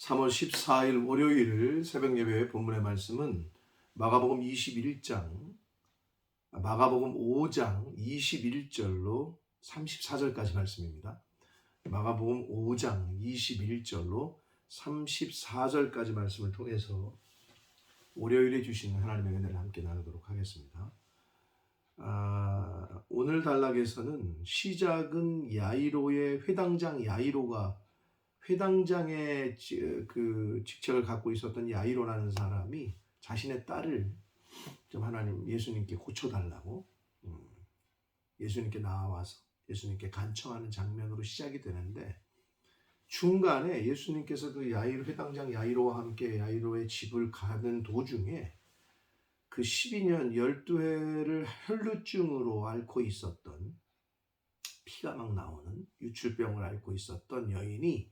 3월 14일 월요일 새벽 예배 본문의 말씀은 마가복음 21장 마가복음 5장 21절로 34절까지 말씀입니다. 마가복음 5장 21절로 34절까지 말씀을 통해서 월요일에 주신 하나님의 은혜를 함께 나누도록 하겠습니다. 아, 오늘 단락에서는 시작은 야이로의 회당장 야이로가 회당장의 지- 그 직책을 갖고 있었던 야이로라는 사람이 자신의 딸을 좀 하나님 예수님께 고쳐달라고 음, 예수님께 나와서 예수님께 간청하는 장면으로 시작이 되는데 중간에 예수님께서 그 야이로 회당장 야이로와 함께 야이로의 집을 가는 도중에 그 12년 12회를 혈루증으로 앓고 있었던 피가 막 나오는 유출병을 앓고 있었던 여인이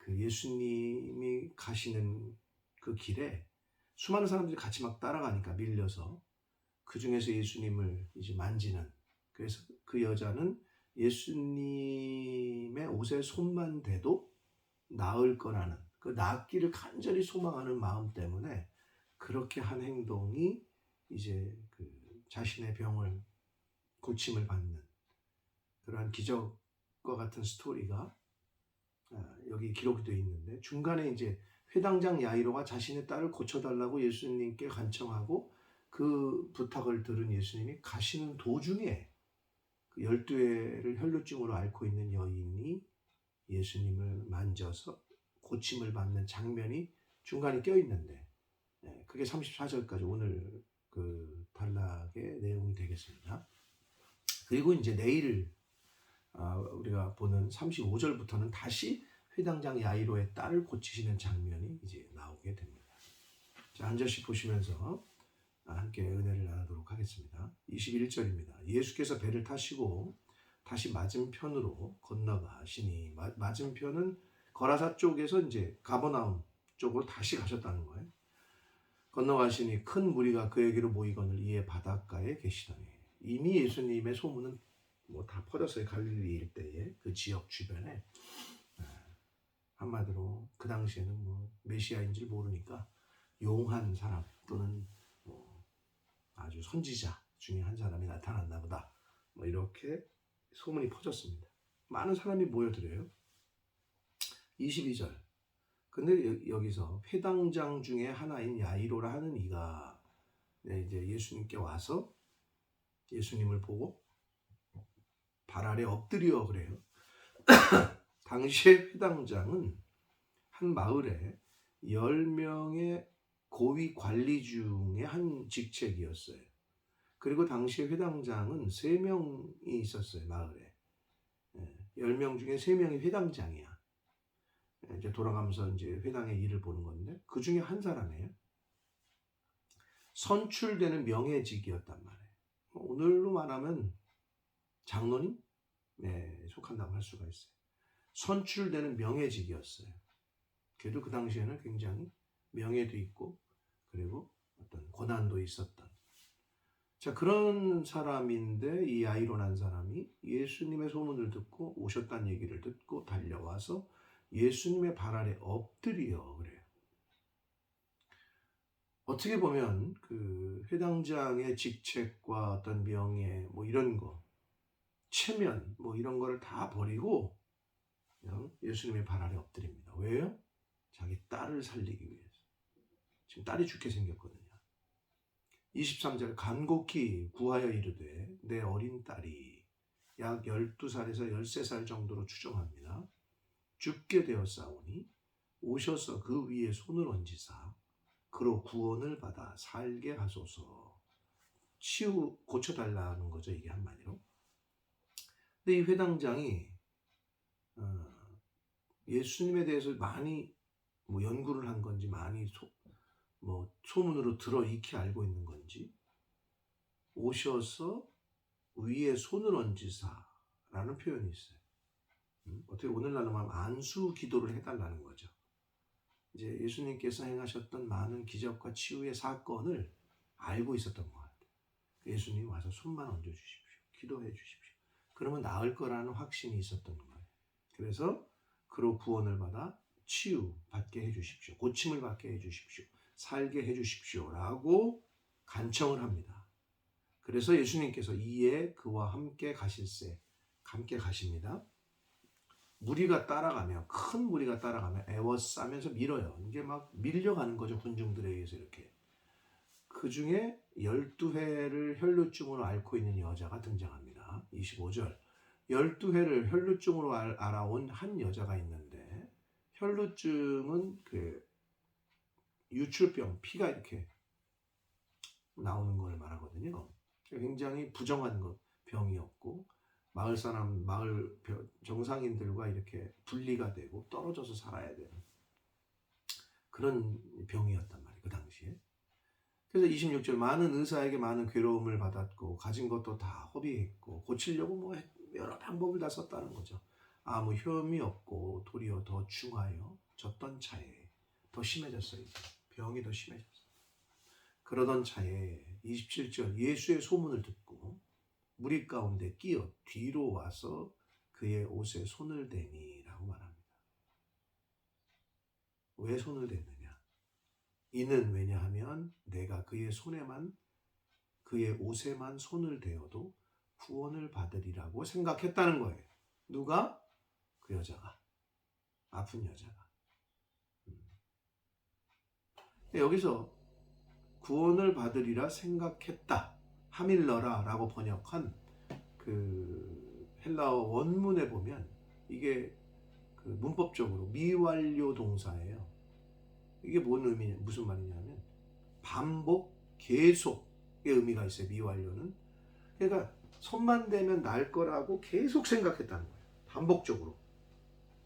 그 예수님이 가시는 그 길에 수많은 사람들이 같이 막 따라가니까 밀려서 그 중에서 예수님을 이제 만지는. 그래서 그 여자는 예수님의 옷에 손만 대도 나을 거라는 그 낫기를 간절히 소망하는 마음 때문에 그렇게 한 행동이 이제 그 자신의 병을 고침을 받는 그러한 기적과 같은 스토리가 아, 여기 기록이 되어 있는데 중간에 이제 회당장 야이로가 자신의 딸을 고쳐달라고 예수님께 간청하고 그 부탁을 들은 예수님이 가시는 도중에 그 열두 해를 혈루증으로 앓고 있는 여인이 예수님을 만져서 고침을 받는 장면이 중간에 껴 있는데 예, 그게 34절까지 오늘 그 단락의 내용이 되겠습니다. 그리고 이제 내일 아, 우리가 보는 35절부터는 다시 회당장 야이로의 딸을 고치시는 장면이 이제 나오게 됩니다. 자, 한 절씩 보시면서 함께 은혜를 나누도록 하겠습니다. 21절입니다. 예수께서 배를 타시고 다시 맞은편으로 건너가시니 마- 맞은편은 거라사 쪽에서 이제 가버나움 쪽으로 다시 가셨다는 거예요. 건너가시니 큰 무리가 그에게로 모이거늘 이에 바닷가에 계시더니 이미 예수님의 소문은 뭐 다 퍼졌어요 갈릴리 일대에 그 지역 주변에 아, 한마디로 그 당시에는 뭐 메시아인지 모르니까 용한 사람 또는 뭐 아주 선지자 중에 한 사람이 나타났나 보다. 뭐 이렇게 소문이 퍼졌습니다. 많은 사람이 모여들어요. 22절. 근데 여- 여기서 회당장 중에 하나인 야이로라 하는 이가 네, 이제 예수님께 와서 예수님을 보고 발 아래 엎드려 그래요. 당시의 회당장은 한 마을에 10명의 고위 관리 중에 한 직책이었어요. 그리고 당시의 회당장은 3명이 있었어요, 마을에. 10명 중에 3명이 회당장이야. 예, 이제 돌아가면서 이제 회당의 일을 보는 건데, 그 중에 한 사람이에요. 선출되는 명예직이었단 말이에요. 뭐 오늘로 말하면 장로님? 네, 속한다고 할 수가 있어요. 선출되는 명예직이었어요. 그래도 그 당시에는 굉장히 명예도 있고, 그리고 어떤 고난도 있었던. 자, 그런 사람인데, 이 아이론한 사람이 예수님의 소문을 듣고 오셨다는 얘기를 듣고 달려와서 예수님의 발 아래 엎드려 그래요. 어떻게 보면 그 회당장의 직책과 어떤 명예 뭐 이런 거 체면 뭐 이런 거를 다 버리고 예수님의 발 아래 엎드립니다. 왜요? 자기 딸을 살리기 위해서. 지금 딸이 죽게 생겼거든요. 23절 간곡히 구하여 이르되 내 어린 딸이 약 12살에서 13살 정도로 추정합니다. 죽게 되었사오니 오셔서 그 위에 손을 얹으사 그로 구원을 받아 살게 하소서. 치유 고쳐달라는 거죠 이게 한마디로. 근데 이 회당장이 어, 예수님에 대해서 많이 뭐 연구를 한 건지 많이 소, 뭐 소문으로 들어 익히 알고 있는 건지 오셔서 위에 손을 얹으사라는 표현이 있어요. 음, 어떻게 오늘날로 말하면 안수 기도를 해달라는 거죠. 이제 예수님께서 행하셨던 많은 기적과 치유의 사건을 알고 있었던 것 같아요. 예수님 와서 손만 얹어 주십시오. 기도해 주십시오. 그러면 나을 거라는 확신이 있었던 거예요. 그래서 그로 구원을 받아 치유 받게 해 주십시오. 고침을 받게 해 주십시오. 살게 해 주십시오 라고 간청을 합니다. 그래서 예수님께서 이에 그와 함께 가실새 함께 가십니다. 무리가 따라가면 큰 무리가 따라가면 애워싸면서 밀어요. 이게 막 밀려가는 거죠 군중들에 의해서 이렇게. 그 중에 12회를 혈루증으로 앓고 있는 여자가 등장합니다. 25절. 12회를 혈루증으로 알- 알아온 한 여자가 있는데 혈루증은 그 유출병, 피가 이렇게 나오는 걸 말하거든요. 굉장히 부정한 것, 병이었고 마을 사람, 마을 벼- 정상인들과 이렇게 분리가 되고 떨어져서 살아야 되는 그런 병이었단 말이에요. 그 당시에. 그래서 26절 많은 의사에게 많은 괴로움을 받았고 가진 것도 다 허비했고 고치려고 뭐 여러 방법을 다 썼다는 거죠. 아무 혐이 없고 도리어 더 중하여 졌던 차에 더 심해졌어요. 병이 더 심해졌어요. 그러던 차에 27절 예수의 소문을 듣고 무리 가운데 끼어 뒤로 와서 그의 옷에 손을 대니라고 말합니다. 왜 손을 댔느냐? 이는 왜냐하면 내가 그의 손에만 그의 옷에만 손을 대어도 구원을 받으리라고 생각했다는 거예요. 누가? 그 여자가. 아픈 여자가. 음. 여기서 구원을 받으리라 생각했다. 하밀러라 라고 번역한 그 헬라어 원문에 보면 이게 그 문법적으로 미완료 동사예요. 이게 뭔 의미, 무슨 말이냐면 반복, 계속의 의미가 있어요. 미완료는. 그러니까 손만 대면 날 거라고 계속 생각했다는 거예요. 반복적으로.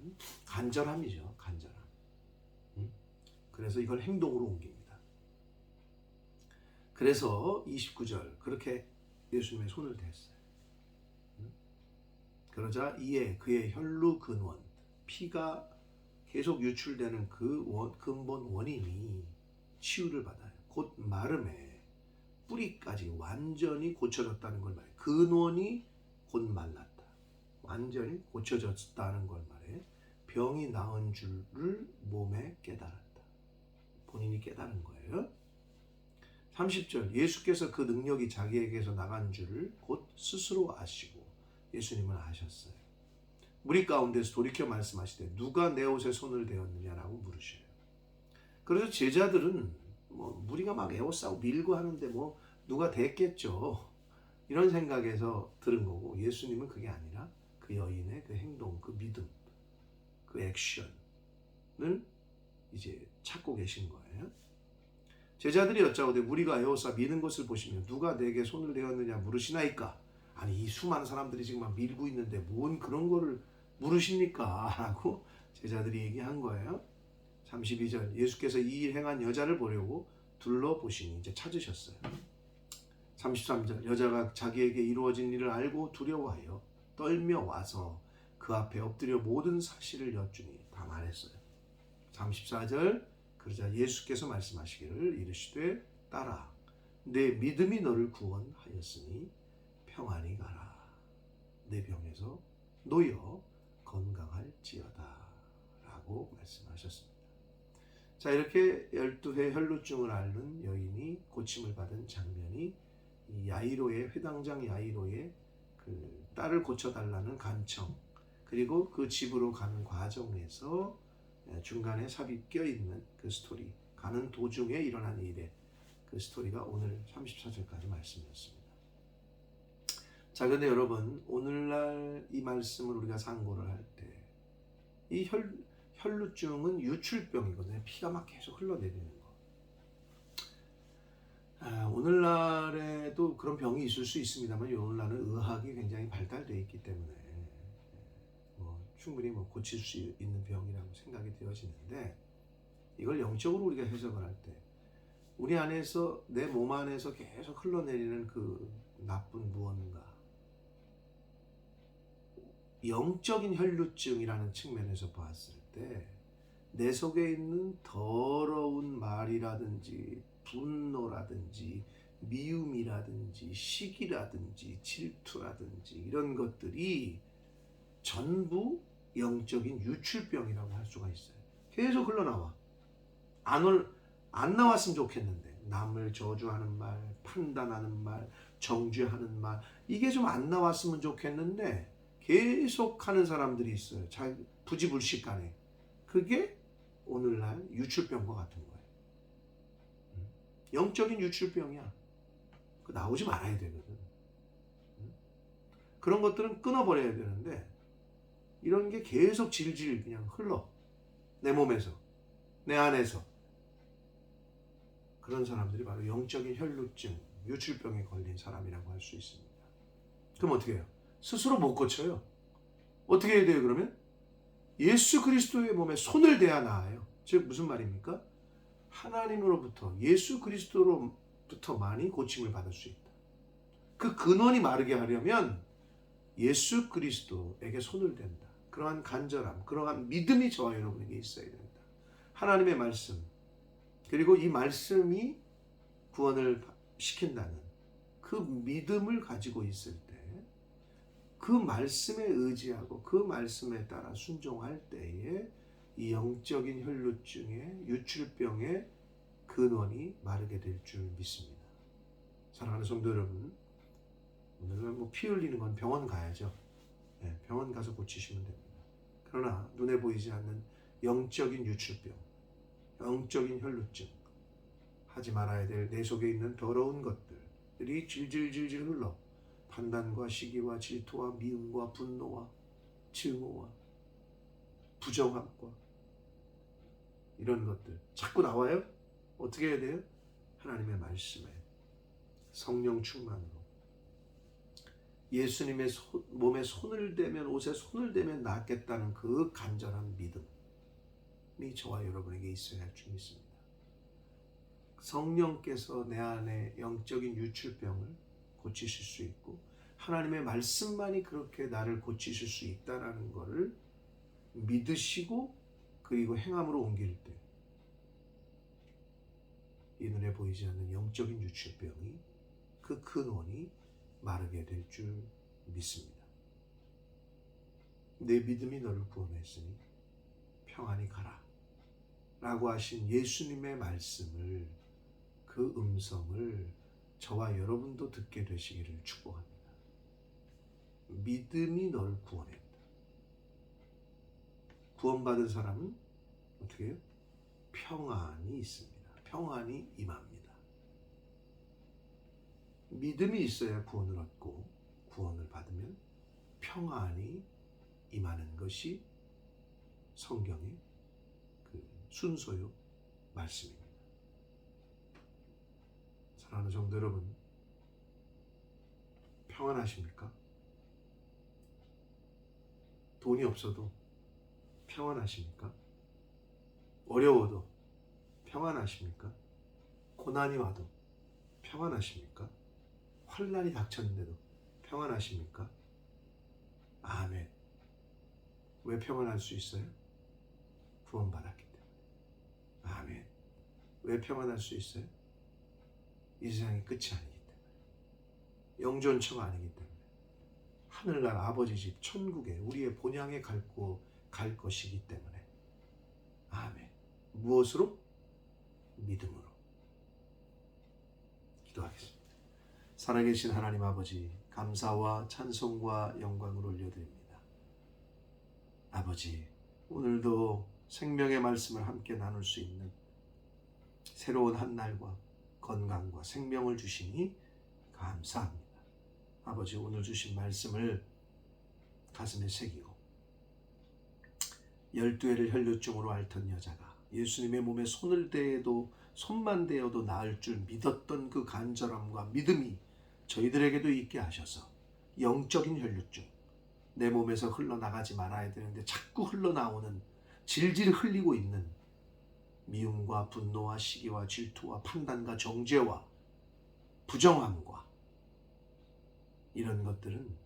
음? 간절함이죠. 간절함. 음? 그래서 이걸 행동으로 옮깁니다. 그래서 29절 그렇게 예수님의 손을 댔어요. 음? 그러자 이에 그의 혈루 근원 피가 계속 유출되는 그 원, 근본 원인이 치유를 받아요. 곧 마름에 뿌리까지 완전히 고쳐졌다는 걸 말해. 근원이 곧 말랐다. 완전히 고쳐졌다는 걸 말해. 병이 나은 줄을 몸에 깨달았다. 본인이 깨달은 거예요. 30절 예수께서 그 능력이 자기에게서 나간 줄을 곧 스스로 아시고 예수님은 아셨어요. 무리 가운데서 돌이켜 말씀하시되 누가 내 옷에 손을 대었느냐라고 물으셔요. 그래서 제자들은 뭐 무리가 막 에워싸고 밀고 하는데 뭐 누가 됐겠죠. 이런 생각에서 들은 거고 예수님은 그게 아니라 그 여인의 그 행동, 그 믿음, 그 액션을 이제 찾고 계신 거예요. 제자들이 여짜오되 무리가 에워싸 미는 것을 보시며 누가 내게 손을 대었느냐 물으시나이까 아니 이 수많은 사람들이 지금 막 밀고 있는데 뭔 그런 거를 물으십니까? 라고 제자들이 얘기한 거예요. 32절 예수께서 이 일 행한 여자를 보려고 둘러보시니 이제 찾으셨어요. 33절 여자가 자기에게 이루어진 일을 알고 두려워하여 떨며 와서 그 앞에 엎드려 모든 사실을 여쭈니 다 말했어요. 34절 그러자 예수께서 말씀하시기를 이르시되 따라 내 믿음이 너를 구원하였으니 평안히 가라. 내 병에서 놓여 건강할지어다. 라고 말씀하셨습니다. 자, 이렇게 12회 혈루증을 앓는 여인이 고침을 받은 장면이 이 야이로의 회당장 야이로의 그 딸을 고쳐달라는 간청 그리고 그 집으로 가는 과정에서 중간에 삽입 껴있는 그 스토리 가는 도중에 일어난 일의 그 스토리가 오늘 34절까지 말씀이었습니다. 자, 근데 여러분 오늘날 이 말씀을 우리가 상고를 할 때 이 혈, 혈루증은 유출병이거든요. 피가 막 계속 흘러내리는 거. 아, 오늘날에도 그런 병이 있을 수 있습니다만 오늘날은 의학이 굉장히 발달되어 있기 때문에 뭐 충분히 뭐 고칠 수 있는 병이라고 생각이 되어지는데 이걸 영적으로 우리가 해석을 할 때 우리 안에서 내 몸 안에서 계속 흘러내리는 그 나쁜 무언가 영적인 혈루증이라는 측면에서 봤을 때 내 속에 있는 더러운 말이라든지 분노라든지 미움이라든지 시기라든지 질투라든지 이런 것들이 전부 영적인 유출병이라고 할 수가 있어요. 계속 흘러나와. 안, 올, 안 나왔으면 좋겠는데 남을 저주하는 말, 판단하는 말, 정죄하는 말 이게 좀 안 나왔으면 좋겠는데 계속 하는 사람들이 있어요. 자, 부지불식 간에 그게 오늘날 유출병과 같은 거예요. 음. 영적인 유출병이야. 그 나오지 말아야 되거든. 음. 그런 것들은 끊어버려야 되는데 이런 게 계속 질질 그냥 흘러 내 몸에서 내 안에서 그런 사람들이 바로 영적인 혈루증, 유출병에 걸린 사람이라고 할 수 있습니다. 그럼 어떻게 해요? 스스로 못 고쳐요. 어떻게 해야 돼요, 그러면? 예수 그리스도의 몸에 손을 대야 나아요. 즉, 무슨 말입니까? 하나님으로부터, 예수 그리스도로부터만이 고침을 받을 수 있다. 그 근원이 마르게 하려면 예수 그리스도에게 손을 댄다. 그러한 간절함, 그러한 믿음이 저와 여러분에게 있어야 된다. 하나님의 말씀, 그리고 이 말씀이 구원을 시킨다는 그 믿음을 가지고 있을 때, 그 말씀에 의지하고 그 말씀에 따라 순종할 때에 이 영적인 혈루증의 유출병의 근원이 마르게 될 줄 믿습니다. 사랑하는 성도 여러분, 오늘은 뭐 피 흘리는 건 병원 가야죠. 네, 병원 가서 고치시면 됩니다. 그러나 눈에 보이지 않는 영적인 유출병, 영적인 혈루증, 하지 말아야 될 내 속에 있는 더러운 것들이 질질질질 흘러 판단과 시기와 질투와 미움과 분노와 증오와 부정함과 이런 것들 자꾸 나와요. 어떻게 해야 돼요? 하나님의 말씀에 성령 충만으로 예수님의 손, 몸에 손을 대면 옷에 손을 대면 낫겠다는 그 간절한 믿음이 저와 여러분에게 있어야 할 줄 믿습니다. 성령께서 내 안에 영적인 유출병을 고치실 수 있고 하나님의 말씀만이 그렇게 나를 고치실 수 있다라는 것을 믿으시고 그리고 행함으로 옮길 때 이 눈에 보이지 않는 영적인 유출병이 그 근원이 마르게 될 줄 믿습니다. 내 믿음이 너를 구원했으니 평안히 가라. 라고 하신 예수님의 말씀을 그 음성을 저와 여러분도 듣게 되시기를 축복합니다. 믿음이 너를 구원했다. 구원받은 사람은 어떻게 해요? 평안이 있습니다. 평안이 임합니다. 믿음이 있어야 구원을 얻고 구원을 받으면 평안이 임하는 것이 성경의 그 순서요 말씀입니다. 사랑하는 성도 여러분, 평안하십니까? 돈이 없어도 평안하십니까? 어려워도 평안하십니까? 고난이 와도 평안하십니까? 환란이 닥쳤는데도 평안하십니까? 아멘. 왜 평안할 수 있어요? 구원받았기 때문에. 아멘. 왜 평안할 수 있어요? 이 세상이 끝이 아니기 때문에. 영존처가 아니기 때문에. 하늘날 아버지 집 천국에 우리의 본향에 갈, 거, 갈 것이기 때문에. 아멘. 무엇으로? 믿음으로. 기도하겠습니다. 살아계신 하나님 아버지, 감사와 찬송과 영광을 올려드립니다. 아버지, 오늘도 생명의 말씀을 함께 나눌 수 있는 새로운 한 날과 건강과 생명을 주시니 감사합니다. 아버지, 오늘 주신 말씀을 가슴에 새기고 열두 해를 혈류증으로 앓던 여자가 예수님의 몸에 손을 대도 손만 대어도 나을 줄 믿었던 그 간절함과 믿음이 저희들에게도 있게 하셔서 영적인 혈류증 내 몸에서 흘러나가지 말아야 되는데 자꾸 흘러나오는 질질 흘리고 있는 미움과 분노와 시기와 질투와 판단과 정죄와 부정함과 이런 것들은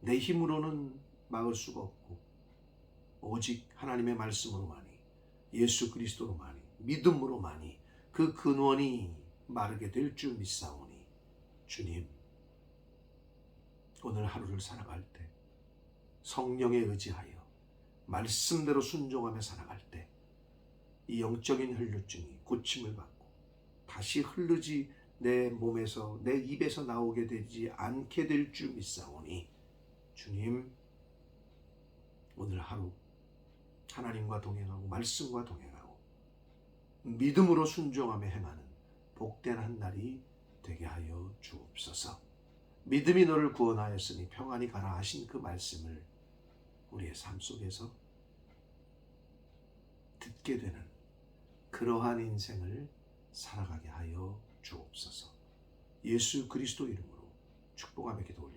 내 힘으로는 막을 수가 없고 오직 하나님의 말씀으로만이 예수 그리스도로만이 믿음으로만이 그 근원이 마르게 될 줄 믿사오니 주님 오늘 하루를 살아갈 때 성령에 의지하여 말씀대로 순종하며 살아갈 때 이 영적인 혈류증이 고침을 받고 다시 흐르지 내 몸에서 내 입에서 나오게 되지 않게 될 줄 믿사오니 주님 오늘 하루 하나님과 동행하고 말씀과 동행하고 믿음으로 순종하며 행하는 복된 한 날이 되게 하여 주옵소서. 믿음이 너를 구원하였으니 평안히 가라 하신 그 말씀을 우리의 삶 속에서 듣게 되는 그러한 인생을 살아가게 하여 주옵소서. 예수 그리스도 이름으로 축복하며 기도 올리옵나이다.